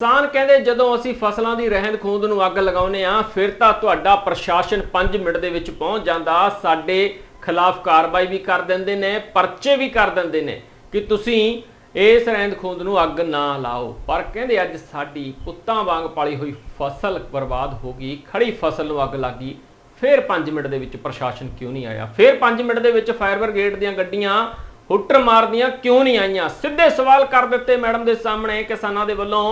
ਕਿਸਾਨ ਕਹਿੰਦੇ, ਜਦੋਂ ਅਸੀਂ ਫਸਲਾਂ ਦੀ ਰਹਿੰਦ ਖੂੰਦ ਨੂੰ ਅੱਗ ਲਗਾਉਨੇ ਆ ਫਿਰ ਤਾਂ ਤੁਹਾਡਾ ਪ੍ਰਸ਼ਾਸਨ 5 ਮਿੰਟ ਦੇ ਵਿੱਚ ਪਹੁੰਚ ਜਾਂਦਾ। ਸਾਡੇ ਖਿਲਾਫ ਕਾਰਵਾਈ ਵੀ ਕਰ ਦਿੰਦੇ ਨੇ, ਪਰਚੇ ਵੀ ਕਰ ਦਿੰਦੇ ਨੇ ਕਿ ਤੁਸੀਂ ਇਸ ਰਹਿੰਦ ਖੂੰਦ ਨੂੰ ਅੱਗ ਨਾ ਲਾਓ। ਪਰ ਕਹਿੰਦੇ, ਅੱਜ ਸਾਡੀ ਪੁੱਤਾਂ ਵਾਂਗ ਪਾਲੀ ਹੋਈ ਫਸਲ ਬਰਬਾਦ ਹੋ ਗਈ ਖੜੀ ਫਸਲ ਨੂੰ ਅੱਗ ਲੱਗੀ ਫਿਰ 5 ਮਿੰਟ ਦੇ ਵਿੱਚ ਪ੍ਰਸ਼ਾਸਨ ਕਿਉਂ ਨਹੀਂ ਆਇਆ? ਫਿਰ 5 ਮਿੰਟ ਦੇ ਵਿੱਚ ਫਾਇਰ ਬ੍ਰਿਗੇਡ ਦੀਆਂ ਗੱਡੀਆਂ ਹੁੱਟਰ ਮਾਰਦੀਆਂ ਕਿਉਂ ਨਹੀਂ ਆਈਆਂ? ਸਿੱਧੇ ਸਵਾਲ ਕਰ ਦਿੱਤੇ ਮੈਡਮ ਦੇ ਸਾਹਮਣੇ ਕਿਸਾਨਾਂ ਦੇ ਵੱਲੋਂ।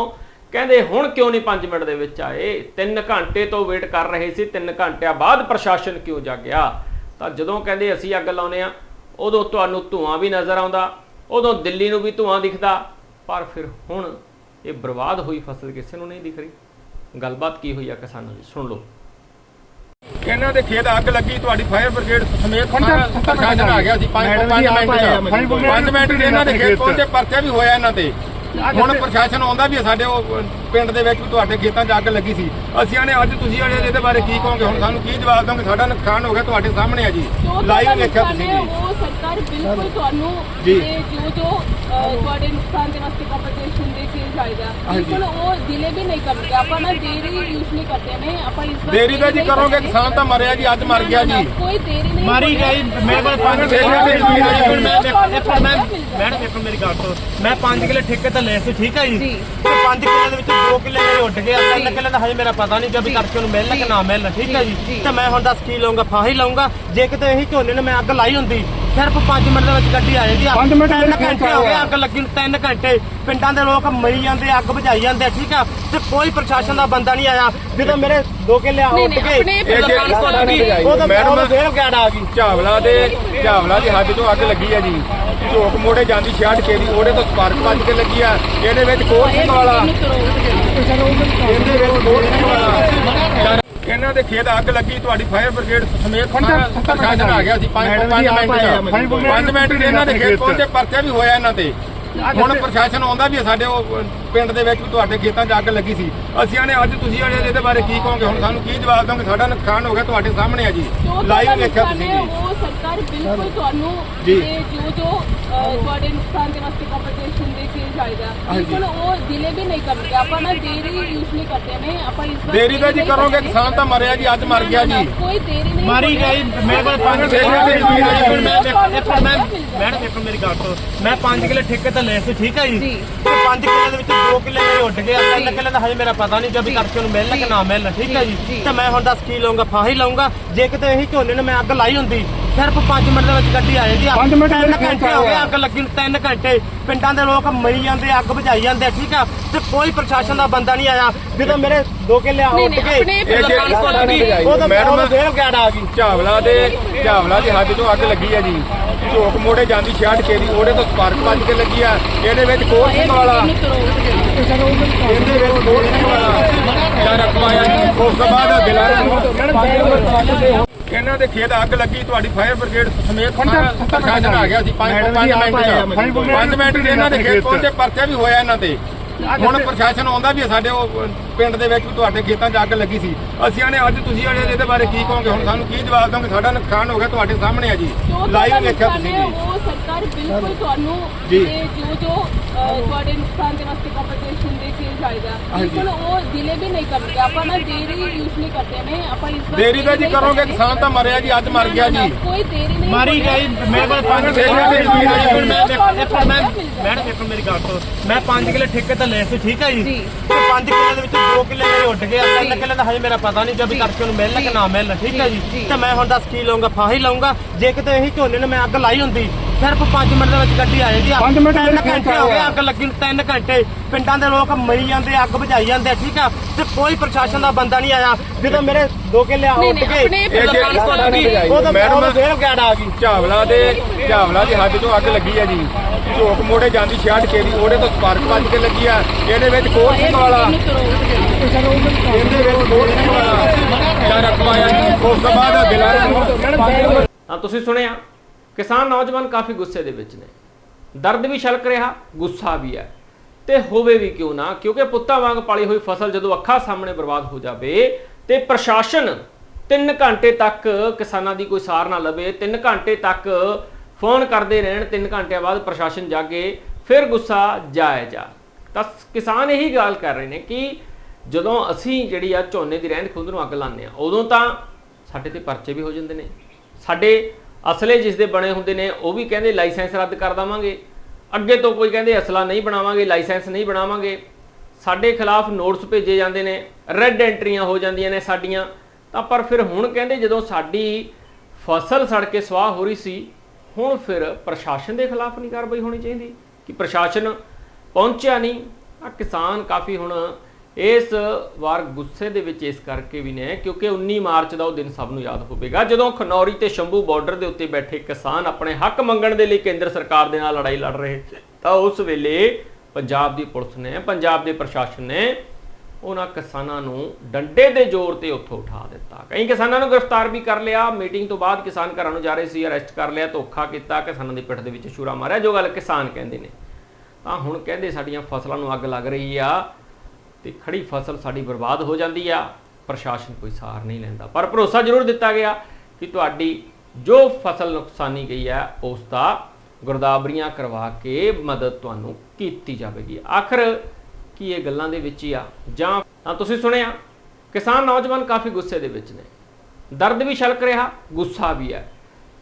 ਕਹਿੰਦੇ ਹੁਣ ਕਿਉਂ ਨਹੀਂ 5 ਮਿੰਟ ਦੇ ਵਿੱਚ ਆਏ? 3 ਘੰਟੇ ਤੋਂ ਵੇਟ ਕਰ ਰਹੇ ਸੀ 3 ਘੰਟਿਆਂ ਬਾਅਦ ਪ੍ਰਸ਼ਾਸਨ ਕਿਉਂ ਜਾਗਿਆ? ਤਾਂ ਜਦੋਂ ਕਹਿੰਦੇ ਅਸੀਂ ਅੱਗ ਲਾਉਨੇ ਆ ਉਦੋਂ ਤੁਹਾਨੂੰ ਧੂਆਂ ਵੀ ਨਜ਼ਰ ਆਉਂਦਾ ਉਦੋਂ ਦਿੱਲੀ ਨੂੰ ਵੀ ਧੂਆਂ ਦਿਖਦਾ। ਪਰ ਫਿਰ ਹੁਣ ਇਹ ਬਰਬਾਦ ਹੋਈ ਫਸਲ ਕਿਸੇ ਨੂੰ ਨਹੀਂ ਦਿਖ ਰਹੀ। ਗੱਲਬਾਤ ਕੀ ਹੋਈ ਆ ਕਿਸਾਨਾਂ ਦੀ? ਸੁਣ ਲਓ। ਇਹਨਾਂ ਦੇ ਖੇਤ ਅੱਗ ਲੱਗੀ ਤੁਹਾਡੀ ਫਾਇਰ ਬ੍ਰਿਗੇਡ ਸਮੇਤ ਪ੍ਰਸ਼ਾਸਨ ਆ ਗਿਆ ਸੀ 5 ਮਿੰਟ ਚ 5 ਮਿੰਟ ਚ ਇਹਨਾਂ ਦੇ ਖੇਤ ਪਹੁੰਚੇ ਪਰਚਾ ਵੀ ਹੋਇਆ ਇਹਨਾਂ ਤੇ। ਹੁਣ ਪ੍ਰਸ਼ਾਸਨ ਆਉਂਦਾ ਵੀ ਹੈ ਸਾਡੇ ਉਹ ਪਿੰਡ ਦੇ ਵਿੱਚ ਵੀ ਤੁਹਾਡੇ ਖੇਤਾਂ 'ਚ ਅੱਗ ਲੱਗੀ ਸੀ। ਅਸੀਂ ਆਨੇ ਅੱਜ ਤੁਸੀਂ ਆਨੇ ਇਹਦੇ ਬਾਰੇ ਕੀ ਕਹੋਗੇ? ਹੁਣ ਸਾਨੂੰ ਕੀ ਜਵਾਬ ਦੋਗੇ ਸਾਡਾ ਨੁਕਸਾਨ ਹੋ ਗਿਆ ਤੁਹਾਡੇ ਸਾਹਮਣੇ ਆ ਜੀ। ਲਾਈਵ ਨੁਕਸਾਨ ਤੁਸੀਂ ਜੀ। ਉਹ ਸਰਕਾਰ ਬਿਲਕੁਲ ਤੁਹਾਨੂੰ ਜੀ। ਤੇ ਜੋ ਜੋ ਤੁਹਾਡੇ ਨੁਕਸਾਨ ਦੇ ਵਾਸਤੇ ਕੰਪਨਸੇਸ਼ਨ ਦੇ ਕੇ ਜਾਏਗਾ ਬਿਲਕੁਲ ਉਹ ਡਿਲੇ ਵੀ ਨਹੀਂ ਕਰਨਗੇ ਆਪਾਂ ਨਾ ਦੇਰੀ ਯੂਜ਼ਲੀ ਕਰਦੇ ਨੇ। ਆਪਾਂ ਇਸ ਵਾਰ ਦੇਰੀ ਦਾ ਜੀ ਨਹੀਂ ਕਰੋਗੇ ਕਰਦੇ। ਕਿਸਾਨ ਤਾਂ ਮਰਿਆ ਜੀ ਅੱਜ ਮਰ ਗਿਆ ਜੀ। ਕੋਈ ਦੇਰੀ ਨਹੀਂ। ਮਾਰੀ। ਗਈ ਕੋਲ ਮੈਂ ਮੈਂ ਮੇਰੀ ਗੱਲ ਸੁਣੋ। ਮੈਂ 5 ਕਿੱਲੇ ਠੇਕੇ ਤੇ ਲਏ ਸੀ ਠੀਕ ਹੈ ਜੀ? ਜੀ। ਤੇ 5 ਕਿੱਲੇ ਦੇ ਵਿੱਚ 2 ਕਿੱਲੇ ਮੇਰੇ ਉੱਡ ਗਏ ਆ ਤਿੰਨ ਕਿੱਲੇ ਦਾ ਹਜੇ ਮੇਰਾ ਪਤਾ ਨਹੀਂ ਕਿ ਵੀ ਕਰਕੇ ਉਹਨੂੰ ਮਿਲਣ ਕਿ ਨਾ ਮਿਲਣ ਠੀਕ ਹੈ ਜੀ, ਜੀ? ਜੀ। ਤੇ ਮੈਂ ਹੁਣ ਦੱਸ ਕੀ ਲਵਾਂਗਾ ਫਾਹੀ ਲਵਾਂਗਾ ਜੇ ਕਿਤੇ ਇਹੀ ਝੋਨੇ ਨੂੰ ਮੈਂ ਅੱਗ ਲਾਈ ਹੁੰਦੀ ਸਿਰਫ 5 ਮਿੰਟ ਦੇ ਵਿੱਚ ਗੱਡੀ ਆ ਜਾਂਦੀ ਆ 5 ਮਿੰਟ ਘੰਟੇ ਹੋ ਗਏ ਅੱਗ ਲੱਗੀ ਨੂੰ 3 ਘੰਟੇ। ਪਿੰਡਾਂ ਦੇ ਲੋਕ ਮਰੀ ਜਾਂਦੇ ਅੱਗ ਬੁਝਾਈ ਜਾਂਦੇ ਠੀਕ ਆ? ਤੇ ਕੋਈ ਪ੍ਰਸ਼ਾਸਨ ਦਾ ਬੰਦਾ ਨਹੀਂ ਆਇਆ। ਜਦੋਂ ਮੇਰੇ 2 ਕਿੱਲੇ ਆ ਉੱਡ ਗਏ ਆਪਣੇ ਇਹ ਜੇ- ਉਹ ਤਾਂ ਮੈਡਮ- ਮੈਡਮ ਫੇਰ ਗੈਡ ਆ ਗਈ। ਝਾਵਲਾ ਦੇ ਝਾਵਲਾ ਦੀ ਹੱਦ ਤੋਂ ਅੱਗ ਲੱਗੀ ਹੈ ਜੀ। ਝੋਕ ਮੋੜੇ ਜਾਂਦੀ 66 ਕੇ ਦੀ ਉਹਦੇ ਤੋਂ ਸਪਾਰਕ ਵੱਜ ਕੇ ਲੱਗੀ ਆ। ਇਹਦੇ ਵਿੱਚ ਕੋਰ ਸਿੰਘ ਵਾਲਾ। ਇਹਦੇ ਵਿੱਚ ਕੋਰ ਸਿੰਘ ਵਾਲਾ। ਇਹਨਾਂ ਦੇ ਖੇਤ ਅੱਗ ਲੱਗੀ ਤੁਹਾਡੀ ਫਾਇਰ ਬ੍ਰਿਗੇਡ ਸਮੇਤ ਪ੍ਰਸ਼ਾਸਨ ਆ ਗਿਆ ਸੀ 5 ਮਿੰਟ ਚ। 5 ਮਿੰਟ ਚ ਇਹਨਾਂ ਦੇ ਖੇਤ ਪਹੁੰਚੇ ਪਰਚਾ ਵੀ ਹੋਇਆ ਇਹਨਾਂ ਤੇ। ਹੁਣ ਪ੍ਰਸ਼ਾਸਨ ਆਉਂਦਾ ਵੀ ਸਾਡੇ ਉਹ ਪਿੰਡ ਦੇ ਵਿੱਚ ਵੀ ਤੁਹਾਡੇ ਖੇਤਾਂ 'ਚ ਅੱਗ ਲੱਗੀ ਸੀ। ਅਸੀਂ ਆਨੇ ਅੱਜ ਤੁਸੀਂ ਆਨੇ ਇਹਦੇ ਬਾਰੇ ਕੀ ਕਹੋਗੇ ਹੁਣ ਸਾਨੂੰ ਕੀ ਜਵਾਬ ਦੋਗੇ ਸਾਡਾ ਨੁਕਸਾਨ ਹੋ ਗਿਆ ਤੁਹਾਡੇ ਸਾਹਮਣੇ ਆ ਜੀ ਲਾਈਵ ਵੇਖਿਆ ਤੁਸੀਂ ਉਹ ਸਰਕਾਰ ਬਿਲਕੁਲ ਤੁਹਾਨੂੰ ਜੀ। ਤੇ ਜੋ ਜੋ ਤੁਹਾਡੇ ਨੁਕਸਾਨ ਦੇ ਵਾਸਤੇ ਕੰਪਨਸੇਸ਼ਨ ਦੇ ਕੇ ਜਾਏਗਾ ਬਿਲਕੁਲ ਉਹ ਡਿਲੇ ਵੀ ਨਹੀਂ ਕਰਨਗੇ ਆਪਾਂ ਨਾ ਦੇਰੀ ਯੂਜ਼ਲੀ ਕਰਦੇ ਨੇ ਆਪਾਂ ਇਸ ਵਾਰ ਦੇਰੀ ਦਾ ਜੀ ਨਹੀਂ ਕਰੋਗੇ ਕਰਦੇ। ਕਿਸਾਨ ਤਾਂ ਮਰਿਆ ਜੀ ਅੱਜ ਮਰ ਗਿਆ ਜੀ ਕੋਈ ਦੇਰੀ ਨਹੀਂ ਮਾਰੀ। ਗਈ ਮੇਰੇ ਕੋਲ ਪੰਜ ਦੇਖ ਲਓ, ਦੇਖ ਲਓ, ਹੁਣ ਮੈਂ ਮੈਂ ਮਿਲ ਜਾਏਗਾ। ਮੈਡਮ ਇੱਕ ਮੇਰੀ ਗੱਲ ਸੁਣੋ ਮੈਂ 5 ਕਿੱਲੇ ਠੇਕੇ ਤੇ ਲਏ ਸੀ ਠੀਕ ਹੈ ਜੀ ਜੀ। ਤੇ 5 ਕਿੱਲੇ ਦੇ ਵਿੱਚ 2 ਕਿੱਲੇ ਮੇਰੇ ਉੱਡ ਗਏ ਕਿੱਲੇ ਦਾ ਹਜੇ ਮੇਰਾ ਪਤਾ ਨਹੀਂ ਕਿ ਵੀ ਕਰਕੇ ਉਹਨੂੰ ਮਿਲਣ ਕਿ ਨਾ ਮਿਲਣ ਠੀਕ ਹੈ ਜੀ। ਤੇ ਮੈਂ ਹੁਣ ਦੱਸ ਕੀ ਲਵਾਂਗਾ ਫਾਹੀ ਲਵਾਂਗਾ ਜੇ ਕਿਤੇ ਇਹੀ ਝੋਨੇ ਨੂੰ ਮੈਂ ਅੱਗ ਲਾਈ ਹੁੰਦੀ ਸਿਰਫ 5 ਮਿੰਟ ਦੇ ਵਿੱਚ ਗੱਡੀ ਆ ਜਾਂਦੀ ਆ 5 ਮਿੰਟ ਘੰਟੇ ਹੋ ਗਏ ਅੱਗ ਲੱਗੀ ਨੂੰ 3 ਘੰਟੇ। ਪਿੰਡਾਂ ਦੇ ਲੋਕ ਮਰੀ ਜਾਂਦੇ ਅੱਗ ਬੁਝਾਈ ਜਾਂਦੇ ਠੀਕ ਆ ਤੇ ਕੋਈ ਪ੍ਰਸ਼ਾਸਨ ਦਾ ਬੰਦਾ ਨਹੀਂ ਆਇਆ। ਜਦੋਂ ਮੇਰੇ 2 ਕਿੱਲੇ ਆ ਨਹੀਂ, ਨਹੀਂ, ਆਪਣੇ ਇਹ ਜੇ- ਉਹ ਤਾਂ ਮੈਡਮ- ਮੈਡਮ ਫੇਰ ਗੈਡ ਆ ਗਈ। ਝਾਵਲਾ ਦੇ ਝਾਵਲਾ ਦੀ ਹੱਦ ਤੋਂ ਅੱਗ ਲੱਗੀ ਹੈ ਜੀ। ਝੋਕ ਮੋੜੇ ਜਾਂਦੀ 66 ਕੇ ਦੀ ਉਹਦੇ ਤੋਂ ਸਪਾਰਕ ਵੱਜ ਕੇ ਲੱਗੀ ਆ। ਇਹਦੇ ਵਿੱਚ ਕੋਰ ਸਿੰਘ ਵਾਲਾ? ਇਹਦੇ ਵਿੱਚ ਕੋਰ ਸਿੰਘ ਵਾਲਾ? ਦਾ ਰਖਵਾਇਆ ਜੀ। ਉਸ ਤੋਂ ਬਾਅਦ ਗਿਲਾ ਇਹਨਾਂ ਦੇ ਖੇਤ ਅੱਗ ਲੱਗੀ ਤੁਹਾਡੀ ਫਾਇਰ ਬ੍ਰਿਗੇਡ ਸਮੇਤ ਸਾਰਾ ਪ੍ਰਸ਼ਾਸਨ ਆ ਗਿਆ ਸੀ 5 ਮਿੰਟ ਚ। 5 ਮਿੰਟ ਚ ਇਹਨਾਂ ਦੇ ਖੇਤ ਪਹੁੰਚੇ ਪਰਚਾ ਵੀ ਹੋਇਆ ਇਹਨਾਂ ਤੇ। ਹੁਣ ਪ੍ਰਸ਼ਾਸਨ ਆਉਂਦਾ ਵੀ ਹੈ ਸਾਡੇ ਉਹ ਪਿੰਡ ਦੇ ਵਿੱਚ ਵੀ ਤੁਹਾਡੇ ਖੇਤਾਂ 'ਚ ਅੱਗ ਲੱਗੀ ਸੀ। ਅਸੀਂ ਆਨੇ ਅੱਜ ਤੁਸੀਂ ਆਨੇ ਇਹਦੇ ਬਾਰੇ ਕੀ ਕਹੋਗੇ? ਹੁਣ ਸਾਨੂੰ ਕੀ ਜਵਾਬ ਦੋਗੇ ਸਾਡਾ ਨੁਕਸਾਨ ਹੋ ਗਿਆ ਤੁਹਾਡੇ ਸਾਹਮਣੇ ਆ ਜੀ। ਲਾਈਵ ਵੇਖਿਆ ਤੁਸੀਂ ਜੀ। ਉਹ ਸਰਕਾਰ ਬਿਲਕੁਲ ਤੁਹਾਨੂੰ ਜੀ। ਤੇ ਜੋ ਜੋ ਤੁਹਾਡੇ ਨੁਕਸਾਨ ਦੇ ਵਾਸਤੇ ਕੰਪਨਸੇਸ਼ਨ ਦੇ ਕੇ ਜਾਏਗਾ ਬਿਲਕੁਲ ਉਹ ਡਿਲੇ ਵੀ ਨਹੀਂ ਕਰਨਗੇ ਆਪਾਂ ਨਾ ਦੇਰੀ ਯੂਜ਼ਲੀ ਕਰਦੇ ਨੇ ਆਪਾਂ ਇਸ ਵਾਰ ਦੇਰੀ ਦਾ ਜੀ ਨਹੀਂ ਕਰੋਗੇ ਕਰਦੇ। ਕਿਸਾਨ ਤਾਂ ਮਰਿਆ ਜੀ ਅੱਜ ਮਰ ਗਿਆ ਜੀ। ਕੋਈ ਦੇਰੀ ਨਹੀਂ ਮਾਰੀ। ਗਈ ਮੇਰੇ ਕੋਲ ਪੰਜ ਦੇਖ ਲਓ, ਦੇਖ ਲਓ, ਦੇਖ ਲਓ। ਹੁਣ ਮੈਂ ਮੈਂ ਮੇਰੀ ਗੱਲ ਸੁਣੋ। ਮੈਂ 5 ਕਿੱਲੇ ਠੇਕੇ ਤੇ ਲਏ ਸੀ ਠੀਕ ਹੈ ਜੀ? ਜੀ। ਤੇ 5 ਕਿੱਲੇ ਦੇ ਵਿੱਚ 2 ਕਿੱਲੇ ਮੇਰੇ ਉੱਡ ਗਏ ਆ ਤਿੰਨ ਕਿੱਲੇ ਦਾ ਹਜੇ ਮੇਰਾ ਪਤਾ ਨਹੀਂ ਵੀ ਕਰਕੇ ਉਹਨੂੰ ਮਿਲਣ ਕਿ ਨਾ ਮਿਲਣ ਠੀਕ ਹੈ ਜੀ। ਤੇ ਮੈਂ ਹੁਣ ਦੱਸ ਕੀ ਲਵਾਂਗਾ ਫਾਹੀ ਲਵਾਂਗਾ ਜੇ ਕਿਤੇ ਇਹੀ ਝੋਨੇ ਨੂੰ ਮੈਂ ਅੱਗ ਲਾਈ ਹੁੰਦੀ ਸਿਰਫ 5 ਮਿੰਟ ਦੇ ਵਿੱਚ ਗੱਡੀ ਆ ਜਾਂਦੀ ਆ। 5 ਮਿੰਟ ਘੰਟੇ ਹੋ ਗਏ ਅੱਗ ਲੱਗੀ ਨੂੰ 3 ਘੰਟੇ। ਪਿੰਡਾਂ ਦੇ ਲੋਕ ਮਰੀ ਜਾਂਦੇ ਅੱਗ ਬੁਝਾਈ ਜਾਂਦੇ ਠੀਕ ਆ? ਤੇ ਕੋਈ ਪ੍ਰਸ਼ਾਸਨ ਦਾ ਬੰਦਾ ਨਹੀਂ ਆਇਆ। ਜਦੋਂ ਮੇਰੇ 2 ਕਿੱਲੇ ਆ ਨਹੀਂ, ਗਏ ਇਹ ਉਹ ਮੈਡਮ- ਫੇਰ ਗੈਡ ਆ ਗਈ। ਝਾਵਲਾ ਦੇ ਝਾਵਲਾ ਦੀ ਹੱਦ ਤੋਂ ਅੱਗ ਲੱਗੀ ਹੈ ਜੀ। ਝੋਕ ਮੋੜੇ ਜਾਂਦੀ 66 ਕੇ ਦੀ ਉਹਦੇ ਤੋਂ ਸਪਾਰਕ ਵੱਜ ਕੇ ਲੱਗੀ ਆ। ਇਹਦੇ ਵਿੱਚ ਕੋਰ ਸਿੰਘ ਵਾਲਾ। ਇਹਦੇ ਵਿੱਚ ਸਿੰਘ ਵਾਲਾ। ਦਾ ਉਸ ਤੋਂ ਬਾਅਦ ਤੁਸੀਂ ਸੁਣਿਆ? ਕਿਸਾਨ ਨੌਜਵਾਨ ਕਾਫੀ ਗੁੱਸੇ ਦੇ ਵਿੱਚ ਨੇ। ਦਰਦ ਵੀ ਛਲਕ ਰਿਹਾ, ਗੁੱਸਾ ਵੀ ਹੈ। ਤੇ ਹੋਵੇ ਵੀ ਕਿਉਂ ਨਾ, ਕਿਉਂਕਿ ਪੁੱਤਾਂ ਵਾਂਗ ਪਾਲੀ ਹੋਈ ਫਸਲ ਜਦੋਂ ਅੱਖਾਂ ਸਾਹਮਣੇ ਬਰਬਾਦ ਹੋ ਜਾਵੇ ਤੇ ਪ੍ਰਸ਼ਾਸਨ 3 ਘੰਟੇ ਤੱਕ ਕਿਸਾਨਾਂ ਦੀ ਕੋਈ ਸਾਰ ਨਾ ਲਵੇ 3 ਘੰਟੇ ਤੱਕ ਫੋਨ ਕਰਦੇ ਰਹਿਣ 3 ਘੰਟਿਆਂ ਬਾਅਦ ਪ੍ਰਸ਼ਾਸਨ ਜਾ ਕੇ ਫਿਰ ਗੁੱਸਾ ਜਾਇਜ਼। ਆ ਤਾਂ ਕਿਸਾਨ ਇਹੀ ਗੱਲ ਕਰ ਰਹੇ ਨੇ ਕਿ ਜਦੋਂ ਅਸੀਂ ਜਿਹੜੀ ਆ ਝੋਨੇ ਦੀ ਰਹਿੰਦ ਖੁੰਦ ਨੂੰ ਅੱਗ ਲਾਉਂਦੇ ਆ ਉਦੋਂ ਤਾਂ ਸਾਡੇ ਤੇ ਪਰਚੇ ਵੀ ਹੋ ਜਾਂਦੇ ਨੇ। ਸਾਡੇ ਅਸਲੇ ਜਿਸ ਦੇ ਬਣੇ ਹੁੰਦੇ ਨੇ, ਉਹ ਵੀ ਕਹਿੰਦੇ ਲਾਇਸੈਂਸ ਰੱਦ ਕਰ ਦੇਵਾਂਗੇ। ਅੱਗੇ ਤੋਂ ਕੋਈ ਕਹਿੰਦੇ ਅਸਲਾ ਨਹੀਂ ਬਣਾਵਾਂਗੇ, ਲਾਇਸੈਂਸ ਨਹੀਂ ਬਣਾਵਾਂਗੇ। ਸਾਡੇ ਖਿਲਾਫ ਨੋਟਿਸ ਭੇਜੇ ਜਾਂਦੇ ਨੇ ਰੈੱਡ ਐਂਟਰੀਆਂ ਹੋ ਜਾਂਦੀਆਂ ਨੇ ਸਾਡੀਆਂ। ਤਾਂ ਪਰ ਫਿਰ ਹੁਣ ਕਹਿੰਦੇ ਜਦੋਂ ਸਾਡੀ ਫਸਲ ਸੜ ਕੇ ਸਵਾਹ ਹੋ ਰਹੀ ਸੀ, ਹੁਣ ਫਿਰ ਪ੍ਰਸ਼ਾਸਨ ਦੇ ਖਿਲਾਫ ਨਹੀਂ ਕਾਰਵਾਈ ਹੋਣੀ ਚਾਹੀਦੀ। ਕਿ ਪ੍ਰਸ਼ਾਸਨ ਪਹੁੰਚਿਆ ਨਹੀਂ ਆ ਕਿਸਾਨ ਕਾਫੀ ਹੁਣ ਇਸ ਵਾਰ ਗੁੱਸੇ ਦੇ ਵਿੱਚ ਇਸ ਕਰਕੇ ਵੀ ਨੇ, ਕਿਉਂਕਿ 19 ਮਾਰਚ ਦਾ ਉਹ ਦਿਨ ਸਭ ਨੂੰ ਯਾਦ ਹੋਵੇਗਾ, ਜਦੋਂ ਖਨੌਰੀ ਤੇ ਸ਼ੰਭੂ ਬਾਰਡਰ ਦੇ ਉੱਤੇ ਬੈਠੇ ਕਿਸਾਨ ਆਪਣੇ ਹੱਕ ਮੰਗਣ ਦੇ ਲਈ ਕੇਂਦਰ ਸਰਕਾਰ ਦੇ ਨਾਲ ਲੜਾਈ ਲੜ ਰਹੇ ਤਾਂ ਉਸ ਵੇਲੇ ਪੰਜਾਬ ਦੀ ਪੁਲਿਸ ਨੇ, ਪੰਜਾਬ ਦੇ ਪ੍ਰਸ਼ਾਸਨ ਨੇ ਉਹਨਾਂ ਕਿਸਾਨਾਂ ਨੂੰ ਡੰਡੇ ਦੇ ਜ਼ੋਰ ਤੇ ਉੱਥੋਂ ਉਠਾ ਦਿੱਤਾ। ਕਈ ਕਿਸਾਨਾਂ ਨੂੰ ਗ੍ਰਿਫਤਾਰ ਵੀ ਕਰ ਲਿਆ। ਮੀਟਿੰਗ ਤੋਂ ਬਾਅਦ ਕਿਸਾਨ ਘਰਾਂ ਨੂੰ ਜਾ ਰਹੇ ਸੀ, ਅਰੈਸਟ ਕਰ ਲਿਆ, ਧੋਖਾ ਕੀਤਾ, ਕਿਸਾਨਾਂ ਦੇ ਪਿੱਠ ਦੇ ਵਿੱਚ ਛੁਰਾ ਮਾਰਿਆ, ਜੋ ਗੱਲ ਕਿਸਾਨ ਕਹਿੰਦੇ ਨੇ। ਤਾਂ ਹੁਣ ਕਹਿੰਦੇ ਸਾਡੀਆਂ ਫਸਲਾਂ ਨੂੰ ਅੱਗ ਲੱਗ ਰਹੀ ਆ। ਤੇ ਖੜੀ ਫਸਲ ਸਾਡੀ ਬਰਬਾਦ ਹੋ ਜਾਂਦੀ ਆ, ਪ੍ਰਸ਼ਾਸਨ ਕੋਈ ਸਾਰ ਨਹੀਂ ਲੈਂਦਾ। ਪਰ ਭਰੋਸਾ ਜ਼ਰੂਰ ਦਿੱਤਾ ਗਿਆ ਕਿ ਤੁਹਾਡੀ ਜੋ ਫਸਲ ਨੁਕਸਾਨੀ ਗਈ ਹੈ ਉਸ ਦਾ ਗੁਰਦਾਵਰੀਆਂ ਕਰਵਾ ਕੇ ਮਦਦ ਤੁਹਾਨੂੰ ਕੀਤੀ ਜਾਵੇਗੀ। ਆਖਰ ਕੀ ਇਹ ਗੱਲਾਂ ਦੇ ਵਿੱਚ ਹੀ ਆ? ਜਾਂ ਤਾਂ ਤੁਸੀਂ ਸੁਣਿਆ, ਕਿਸਾਨ ਨੌਜਵਾਨ ਕਾਫੀ ਗੁੱਸੇ ਦੇ ਵਿੱਚ ਨੇ। ਦਰਦ ਵੀ ਛਲਕ ਰਿਹਾ, ਗੁੱਸਾ ਵੀ ਹੈ।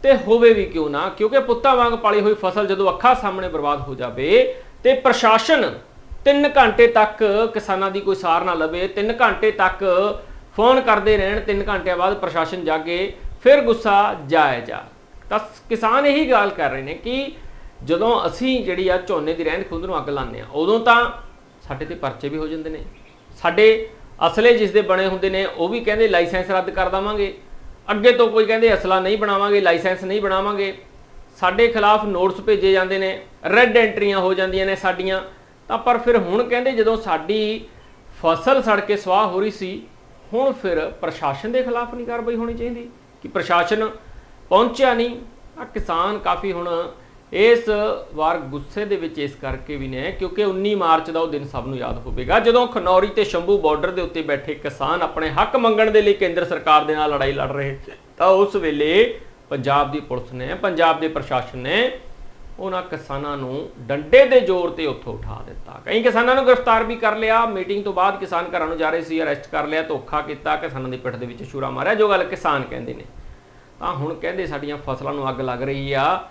ਤੇ ਹੋਵੇ ਵੀ ਕਿਉਂ ਨਾ, ਕਿਉਂਕਿ ਪੁੱਤਾਂ ਵਾਂਗ ਪਾਲੀ ਹੋਈ ਫਸਲ ਜਦੋਂ ਅੱਖਾਂ ਸਾਹਮਣੇ ਬਰਬਾਦ ਹੋ ਜਾਵੇ, ਤੇ ਪ੍ਰਸ਼ਾਸਨ 3 ਘੰਟੇ ਤੱਕ ਕਿਸਾਨਾਂ ਦੀ ਕੋਈ ਸਾਰ ਨਾ ਲਵੇ 3 ਘੰਟੇ ਤੱਕ ਫੋਨ ਕਰਦੇ ਰਹਿਣ 3 ਘੰਟਿਆਂ ਬਾਅਦ ਪ੍ਰਸ਼ਾਸਨ ਜਾਗੇ, ਫਿਰ ਗੁੱਸਾ ਜਾਇਜ਼ ਆ। ਤਾਂ ਕਿਸਾਨ ਇਹੀ ਗੱਲ ਕਰ ਰਹੇ ਨੇ ਕਿ ਜਦੋਂ ਅਸੀਂ ਜਿਹੜੀ ਆ ਝੋਨੇ ਦੀ ਰਹਿੰਦ ਖੁੰਦ ਨੂੰ ਅੱਗ ਲਾਉਂਦੇ ਆ ਉਦੋਂ ਤਾਂ ਸਾਡੇ ਤੇ ਪਰਚੇ ਵੀ ਹੋ ਜਾਂਦੇ ਨੇ। ਸਾਡੇ ਅਸਲੇ ਜਿਸ ਦੇ ਬਣੇ ਹੁੰਦੇ ਨੇ, ਉਹ ਵੀ ਕਹਿੰਦੇ ਲਾਇਸੈਂਸ ਰੱਦ ਕਰ ਦੇਵਾਂਗੇ। ਅੱਗੇ ਤੋਂ ਕੋਈ ਕਹਿੰਦੇ ਅਸਲਾ ਨਹੀਂ ਬਣਾਵਾਂਗੇ, ਲਾਇਸੈਂਸ ਨਹੀਂ ਬਣਾਵਾਂਗੇ। ਸਾਡੇ ਖਿਲਾਫ ਨੋਟਿਸ ਭੇਜੇ ਜਾਂਦੇ ਨੇ, ਰੈੱਡ ਐਂਟਰੀਆਂ ਹੋ ਜਾਂਦੀਆਂ ਨੇ ਸਾਡੀਆਂ। ਤਾਂ ਪਰ ਫਿਰ ਹੁਣ ਕਹਿੰਦੇ ਜਦੋਂ ਸਾਡੀ ਫਸਲ ਸੜ ਕੇ ਸਵਾਹ ਹੋ ਰਹੀ ਸੀ, ਹੁਣ ਫਿਰ ਪ੍ਰਸ਼ਾਸਨ ਦੇ ਖਿਲਾਫ ਨਹੀਂ ਕਾਰਵਾਈ ਹੋਣੀ ਚਾਹੀਦੀ, ਕਿ ਪ੍ਰਸ਼ਾਸਨ ਪਹੁੰਚਿਆ ਨਹੀਂ ਆ ਕਿਸਾਨ ਕਾਫੀ ਹੁਣ ਇਸ ਵਾਰ ਗੁੱਸੇ ਦੇ ਵਿੱਚ ਇਸ ਕਰਕੇ ਵੀ ਨੇ, ਕਿਉਂਕਿ 19 ਮਾਰਚ ਦਾ ਉਹ ਦਿਨ ਸਭ ਨੂੰ ਯਾਦ ਹੋਵੇਗਾ, ਜਦੋਂ ਖਨੌਰੀ ਤੇ ਸ਼ੰਭੂ ਬਾਰਡਰ ਦੇ ਉੱਤੇ ਬੈਠੇ ਕਿਸਾਨ ਆਪਣੇ ਹੱਕ ਮੰਗਣ ਦੇ ਲਈ ਕੇਂਦਰ ਸਰਕਾਰ ਦੇ ਨਾਲ ਲੜਾਈ ਲੜ ਰਹੇ, ਤਾਂ ਉਸ ਵੇਲੇ ਪੰਜਾਬ ਦੀ ਪੁਲਿਸ ਨੇ, ਪੰਜਾਬ ਦੇ ਪ੍ਰਸ਼ਾਸਨ ਨੇ ਉਹਨਾਂ ਕਿਸਾਨਾਂ ਨੂੰ ਡੰਡੇ ਦੇ ਜ਼ੋਰ ਤੇ ਉੱਥੋਂ ਉਠਾ ਦਿੱਤਾ। ਕਈ ਕਿਸਾਨਾਂ ਨੂੰ ਗ੍ਰਿਫਤਾਰ ਵੀ ਕਰ ਲਿਆ। ਮੀਟਿੰਗ ਤੋਂ ਬਾਅਦ ਕਿਸਾਨ ਘਰਾਂ ਨੂੰ ਜਾ ਰਹੇ ਸੀ, ਅਰੈਸਟ ਕਰ ਲਿਆ, ਧੋਖਾ ਕੀਤਾ, ਕਿਸਾਨਾਂ ਦੀ ਪਿੱਠ ਦੇ ਵਿੱਚ ਛੁਰਾ ਮਾਰਿਆ, ਜੋ ਗੱਲ ਕਿਸਾਨ ਕਹਿੰਦੇ ਨੇ। ਤਾਂ ਹੁਣ ਕਹਿੰਦੇ ਸਾਡੀਆਂ ਫਸਲਾਂ ਨੂੰ ਅੱਗ ਲੱਗ ਰਹੀ ਆ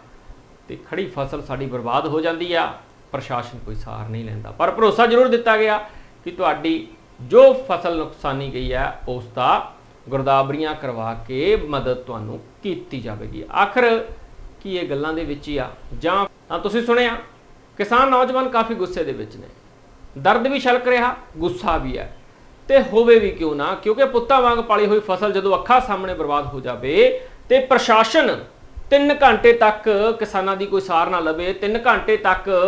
ਤੇ ਖੜੀ ਫਸਲ ਸਾਡੀ ਬਰਬਾਦ ਹੋ ਜਾਂਦੀ ਆ। ਪ੍ਰਸ਼ਾਸਨ ਕੋਈ ਸਾਰ ਨਹੀਂ ਲੈਂਦਾ। ਪਰ ਭਰੋਸਾ ਜ਼ਰੂਰ ਦਿੱਤਾ ਗਿਆ ਕਿ ਤੁਹਾਡੀ ਜੋ ਫਸਲ ਨੁਕਸਾਨੀ ਗਈ ਹੈ ਉਸ ਦਾ ਗੁਰਦਾਵਰੀਆਂ ਕਰਵਾ ਕੇ ਮਦਦ ਤੁਹਾਨੂੰ ਕੀਤੀ ਜਾਵੇਗੀ। ਆਖਰ ਕੀ ਇਹ ਗੱਲਾਂ ਦੇ ਵਿੱਚ ਹੀ ਆ? ਜਾਂ ਤਾਂ ਤੁਸੀਂ ਸੁਣਿਆ, ਕਿਸਾਨ ਨੌਜਵਾਨ ਕਾਫੀ ਗੁੱਸੇ ਦੇ ਵਿੱਚ ਨੇ। ਦਰਦ ਵੀ ਛਲਕ ਰਿਹਾ, ਗੁੱਸਾ ਵੀ ਹੈ। ਤੇ ਹੋਵੇ ਵੀ ਕਿਉਂ ਨਾ, ਕਿਉਂਕਿ ਪੁੱਤਾਂ ਵਾਂਗ ਪਾਲੀ ਹੋਈ ਫਸਲ ਜਦੋਂ ਅੱਖਾਂ ਸਾਹਮਣੇ ਬਰਬਾਦ ਹੋ ਜਾਵੇ ਤੇ ਪ੍ਰਸ਼ਾਸਨ 3 ਘੰਟੇ ਤੱਕ ਕਿਸਾਨਾਂ ਦੀ ਕੋਈ ਸਾਰ ਨਾ ਲਵੇ 3 ਘੰਟੇ ਤੱਕ